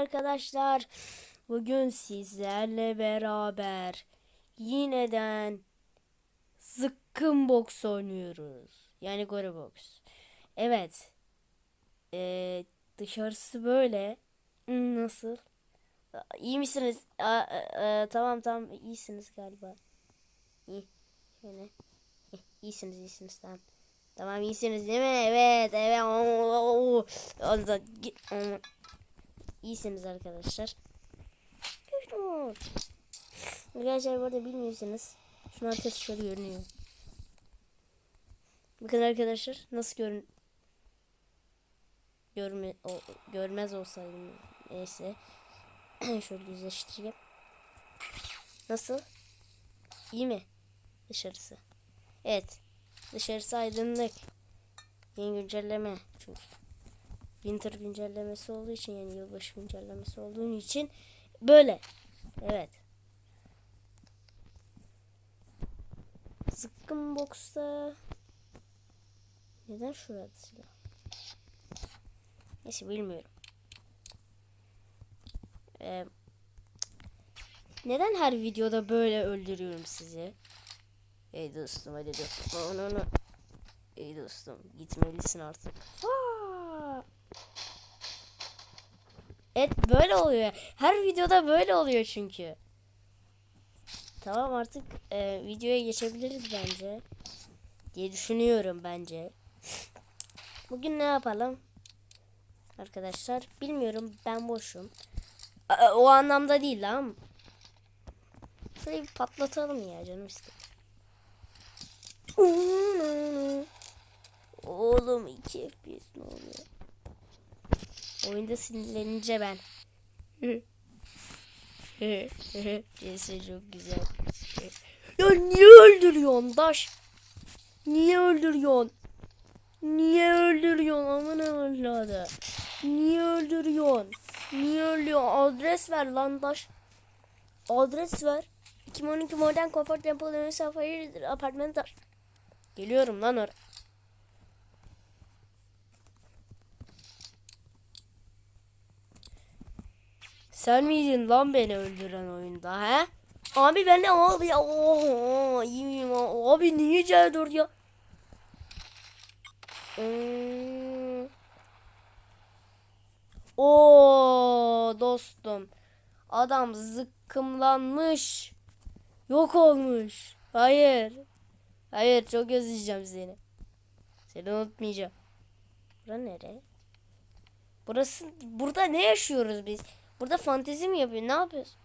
Arkadaşlar bugün sizlerle beraber yineden zıkkım box oynuyoruz. Yani gore box. Evet. Ee, dışarısı böyle. Hmm, Nasıl? İyi misiniz? Aa, e, e, tamam tamam iyisiniz galiba. İyi. Şöyle. İyisiniz iyisiniz tamam. Tamam iyisiniz değil mi? Evet evet. Oo, oo, oo. İyisiniz arkadaşlar. Arkadaşlar bu arada bilmiyorsanız şunun arkası şöyle görünüyor. Bakın arkadaşlar nasıl görün görme o, görmez olsaydım neyse şöyle düzleştireyim. Nasıl? İyi mi? Dışarısı. Evet. Dışarısı aydınlık. Yeni güncelleme çünkü. Winter güncellemesi olduğu için yani yılbaşı güncellemesi olduğu için böyle. Evet. Zıkkım box'ta neden şurada silah? Neyse bilmiyorum. Ee, neden her videoda böyle öldürüyorum sizi? Ey dostum hadi dostum. Ey dostum gitmelisin artık. Aa! Evet böyle oluyor. Her videoda böyle oluyor çünkü. Tamam artık e, videoya geçebiliriz bence. Diye düşünüyorum bence. Bugün ne yapalım? Arkadaşlar bilmiyorum ben boşum. A- O anlamda değil lan. Şurayı bir patlatalım ya canım istedim. Oğlum 2 FPS ne oluyor? Oyunda sinirlenince ben. Neyse çok güzel. Ya niye öldürüyorsun Daş? Niye öldürüyorsun? Niye öldürüyorsun aman evladı? Niye öldürüyorsun? Niye öldürüyorsun? Adres ver lan Daş. Adres ver. 2012 Modern Comfort Temple Safari Apartman Daş. Geliyorum lan oraya. Sen miydin lan beni öldüren oyunda he? Abi ben de abi ya. Oo, iyi miyim? Abi niye C4 ya? Hmm. Oo dostum. Adam zıkkımlanmış. Yok olmuş. Hayır. Hayır çok özleyeceğim seni. Seni unutmayacağım. Bura nere? Burası burada ne yaşıyoruz biz? Burada fantezi mi yapıyor? Ne yapıyoruz?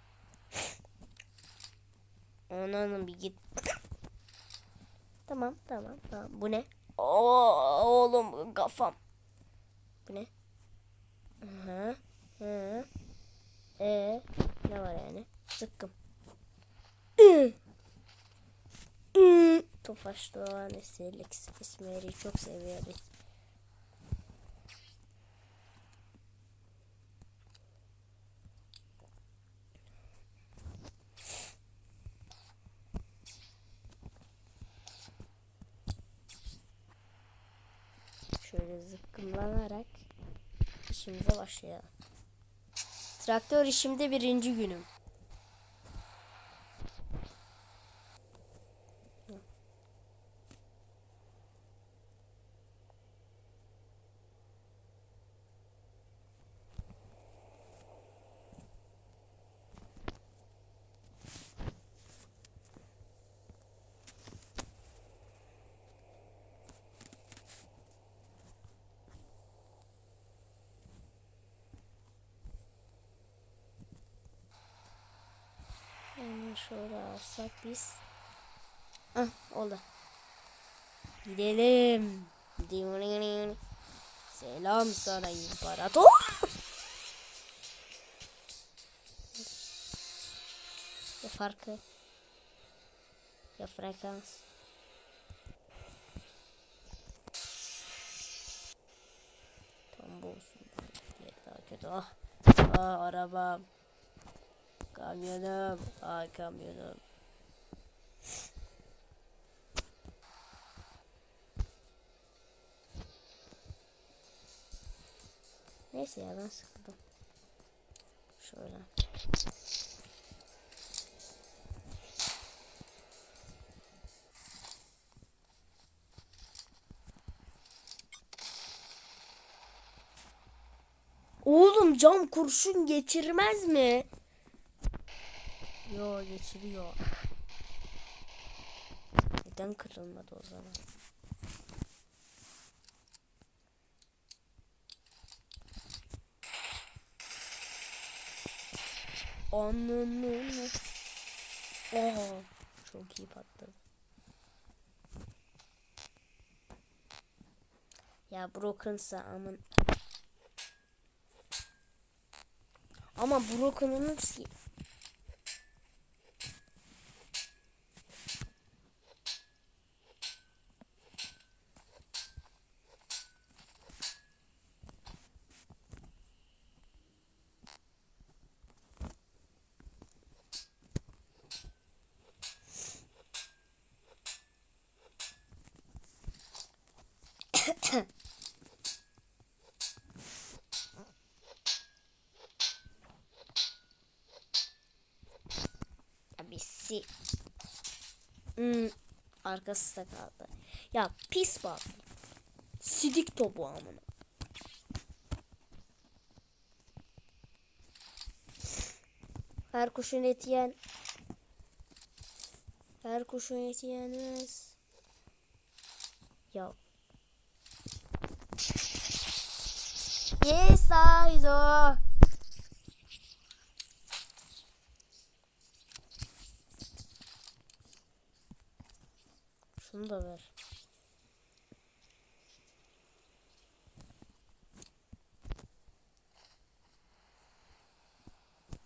Ananın bir git. tamam tamam tamam. Bu ne? Oo, oğlum kafam. Bu ne? Hı hı. E ne var yani? Sıkkım. Tofaş Doğan Eserlik ismleri çok seviyoruz. Şöyle zıkkımlanarak işimize başlayalım. Traktör işimde birinci günüm. Hemen şöyle alsak biz. Hah oldu. Gidelim. Selam sana imparator. Ya farkı. Ya frekans. Tam bu olsun. Daha kötü. Ah. Ah arabam. Kamyonum. Ay kamyonum. Neyse ya ben sıkıldım. Şöyle. Oğlum cam kurşun geçirmez mi? Yo geçiriyor. Neden kırılmadı o zaman? Ananı. Oha. Çok iyi patladı. Ya brokensa aman. Ama broken'ın Abisi. Hmm, arkası da kaldı. Ya pis bak. Sidik topu amına. Her kuşun eti yen. Her kuşun eti yenmez. Ya. Yes, Aizo. Şunu da ver.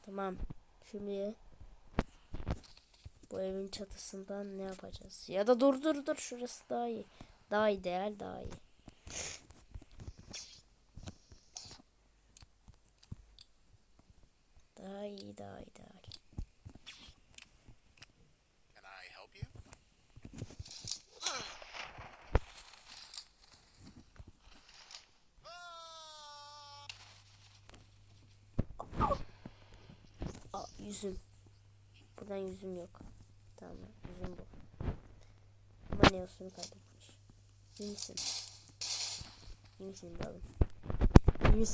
Tamam. Şimdi bu evin çatısından ne yapacağız? Ya da dur dur dur şurası daha iyi. Daha ideal daha iyi. Daha iyi daha ideal. Can I help you? Aa yüzüm. Buradan yüzüm yok. Tamam yüzüm bu. Ama ne olsun kaybetmiş. İyi misin? İyi misin balım? İyi?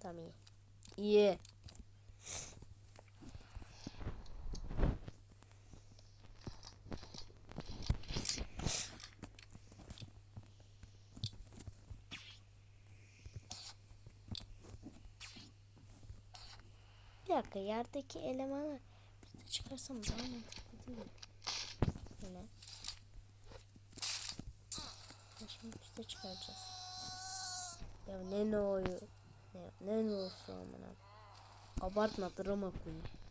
Tamam iyi. İyi. Dakika yerdeki elemanı çıkarsam daha mantıklı değil mi? Ya Şimdi üstte çıkaracağız. Ya ne ne oyu. Ne ne olsun amına. Abartma drama queen.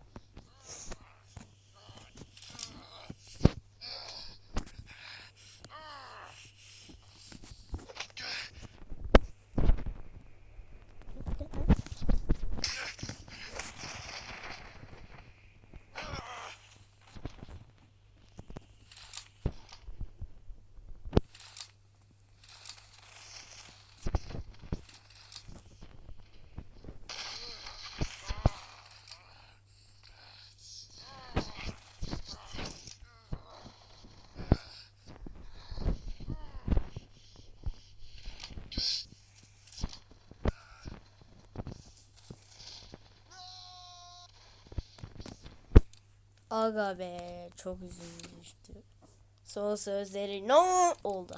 Aga be çok üzülmüştü. Son sözleri no oldu.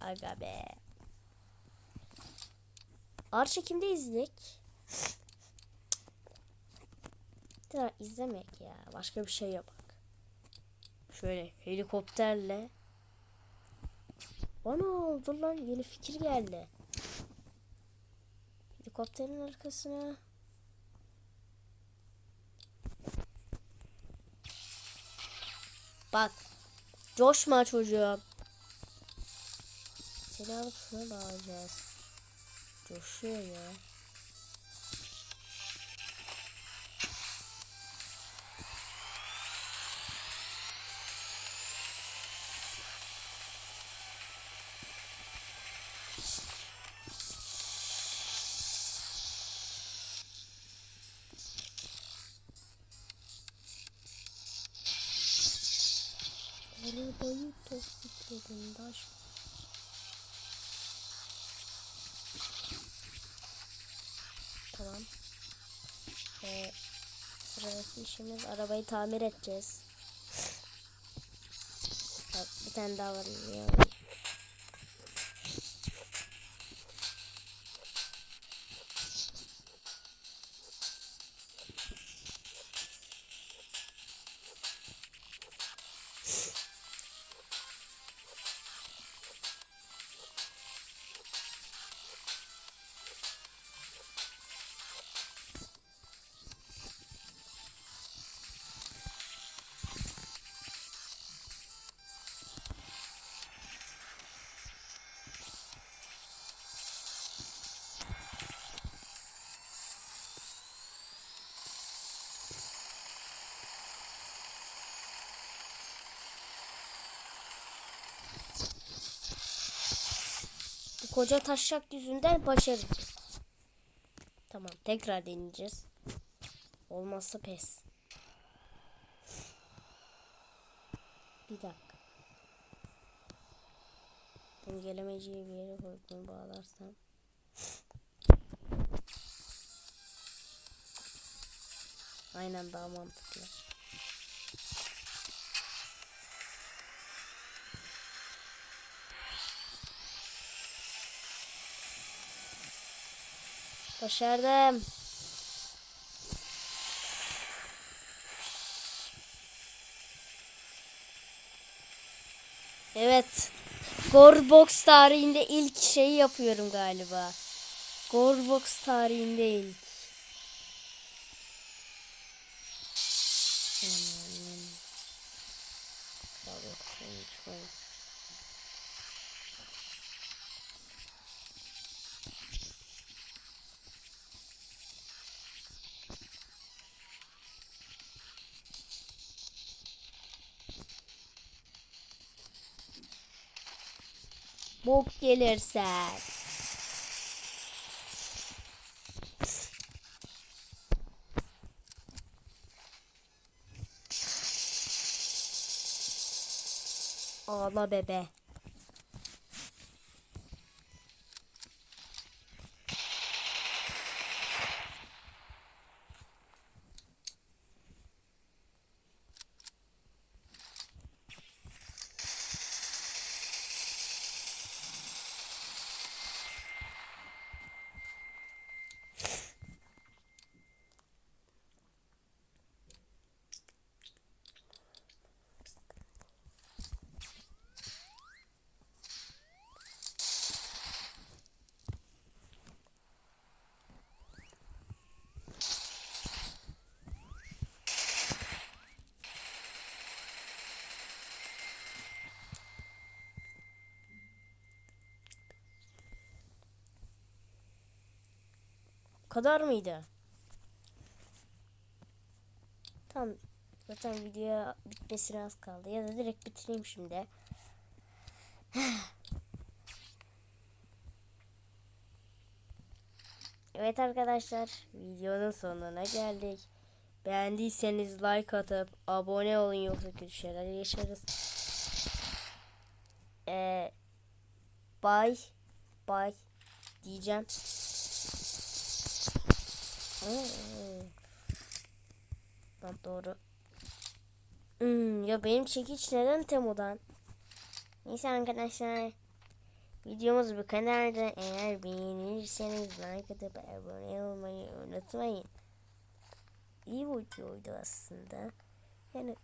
Aga be. Ağır çekimde izlek. Ya izlemek ya. Başka bir şey yapak. Şöyle helikopterle. Bana oldu lan yeni fikir geldi. Helikopterin arkasına. Bak. Coşma çocuğum. Seni alıp şuna bağlayacağız. Coşuyor ya. Arabayı toksikledim taş. Tamam. Ee, sıradaki işimiz arabayı tamir edeceğiz. Bak bir tane daha var. Ya. Koca taşak yüzünden başaracağız. Tamam tekrar deneyeceğiz. Olmazsa pes. Bir dakika. Dengelemeciyi bir yere koyup bunu bağlarsam. Aynen daha mantıklı. Başardım. Evet. Gorbox tarihinde ilk şeyi yapıyorum galiba. Gorbox tarihinde ilk. Hmm. Bok gelirse. Ağla bebe. Kadar mıydı? Tamam. Zaten video bitmesine az kaldı. Ya da direkt bitireyim şimdi. Evet arkadaşlar videonun sonuna geldik. Beğendiyseniz like atıp abone olun yoksa kötü şeyler yaşarız. Ee, bye bye diyeceğim. Hmm. Lan doğru. Hmm, ya benim çekiç neden Temu'dan? Neyse arkadaşlar. Videomuz bu kadardı. Eğer beğenirseniz like atıp abone olmayı unutmayın. İyi videoydu aslında. Yani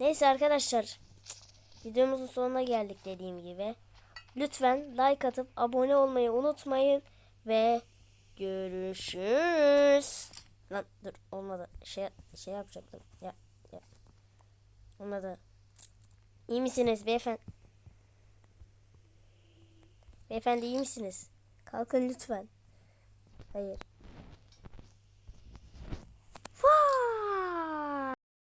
Neyse arkadaşlar. Videomuzun sonuna geldik dediğim gibi. Lütfen like atıp abone olmayı unutmayın ve Görüşürüz. Lan dur olmadı. Şey şey yapacaktım. Ya ya. Olmadı. İyi misiniz beyefendi? Beyefendi iyi misiniz? Kalkın lütfen. Hayır. Vaa!